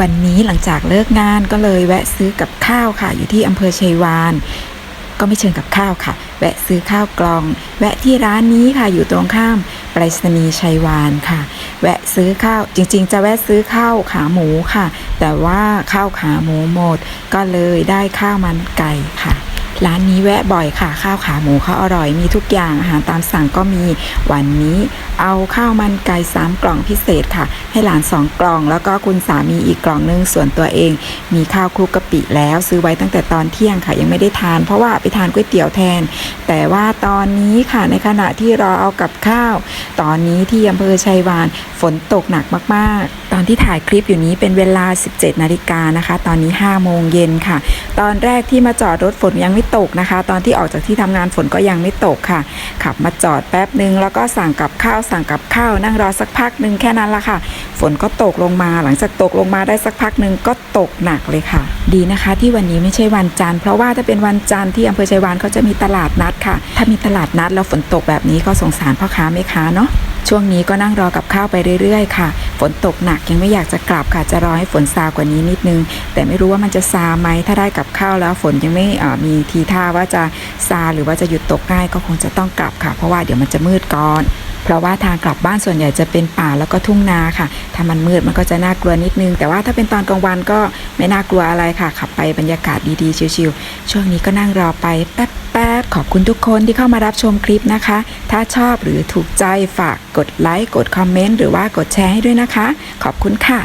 วันนี้หลังจากเลิกงานก็เลยแวะซื้อกับข้าวค่ะ อยู่ที่อำเภอชัยวาน ก็ไม่เชิงกับข้าวค่ะ แวะซื้อข้าวกล่อง แวะที่ร้านนี้ค่ะ อยู่ตรงข้ามไปรษณีย์ชัยวานค่ะ แวะซื้อข้าวจริง ๆ จะแวะซื้อข้าวขาหมูค่ะ แต่ว่าข้าวขาหมูหมด ก็เลยได้ข้าวมันไก่ค่ะ ร้านนี้แวะบ่อยค่ะ ข้าวขาหมูเขาอร่อยมีทุกอย่างอาหารตามสั่งก็มี วันนี้เอาข้าวมันไก่สามกล่องพิเศษค่ะ ให้หลานสองกล่อง แล้วก็คุณสามีอีกกล่องนึงส่วนตัวเอง มีข้าวคลุกกะปิแล้วซื้อไว้ตั้งแต่ตอนเที่ยงค่ะ ยังไม่ได้ทาน เพราะว่าไปทานก๋วยเตี๋ยวแทน แต่ว่าตอนนี้ค่ะในขณะที่รอเอากับข้าว ตอนนี้ที่อำเภอชัยวานฝนตกหนักมากๆตอนที่ถ่ายคลิปอยู่นี้เป็นเวลา 17 นาฬิกานะคะ ตอนนี้ 5 โมงเย็นค่ะ ตอนแรกที่มาจอดรถฝนยังไม่ตกนะคะ ตอนที่ออกจากที่ทำงานฝนก็ยังไม่ตกค่ะ ขับมาจอดแป๊บหนึ่งแล้วก็สั่งกับข้าวสั่งกับข้าว นั่งรอสักพักหนึ่งแค่นั้นละค่ะ ฝนก็ตกลงมา หลังจากตกลงมาได้สักพักหนึ่งก็ตกหนักเลยค่ะ ดีนะคะ ที่วันนี้ไม่ใช่วันจันทร์เพราะว่าถ้าเป็นวันจันทร์ที่อำเภอชัยวานเขาจะมีตลาดนัดค่ะ ถ้ามีตลาดนัดแล้วฝนตกแบบนี้ก็สงสารพ่อค้าแม่ค้าเนาะช่วงนี้ก็นั่งรอกับข้าวไปเรื่อยๆ ค่ะ นตกหนักยังไม่อยากจะกลับค่ะจะรอให้ฝนซากว่านี้นิดนึง แต่ไม่รู้ว่ามันจะซาไหมถ้าได้กับข้าวแล้วฝนยังไม่มีทีท่าว่าจะซาหรือว่าจะหยุดตกง่ายก็คงจะต้องกลับค่ะ เพราะว่าเดี๋ยวมันจะมืดก่อนเพราะว่าทางกลับบ้านส่วนใหญ่จะเป็นป่าแล้วก็ทุ่งนาค่ะ ถ้ามันมืดมันก็จะน่ากลัวนิดนึง แต่ว่าถ้าเป็นตอนกลางวันก็ไม่น่ากลัวอะไรค่ะ ขับไปบรรยากาศดีๆ ชิวๆช่วงนี้ก็นั่งรอไปแป๊บ แป๊บ ขอบคุณทุกคนที่เข้ามารับชมคลิปนะคะ ถ้าชอบหรือถูกใจฝากกดไลค์ กดคอมเมนต์ หรือว่ากดแชร์ให้ด้วยนะคะ ขอบคุณค่ะ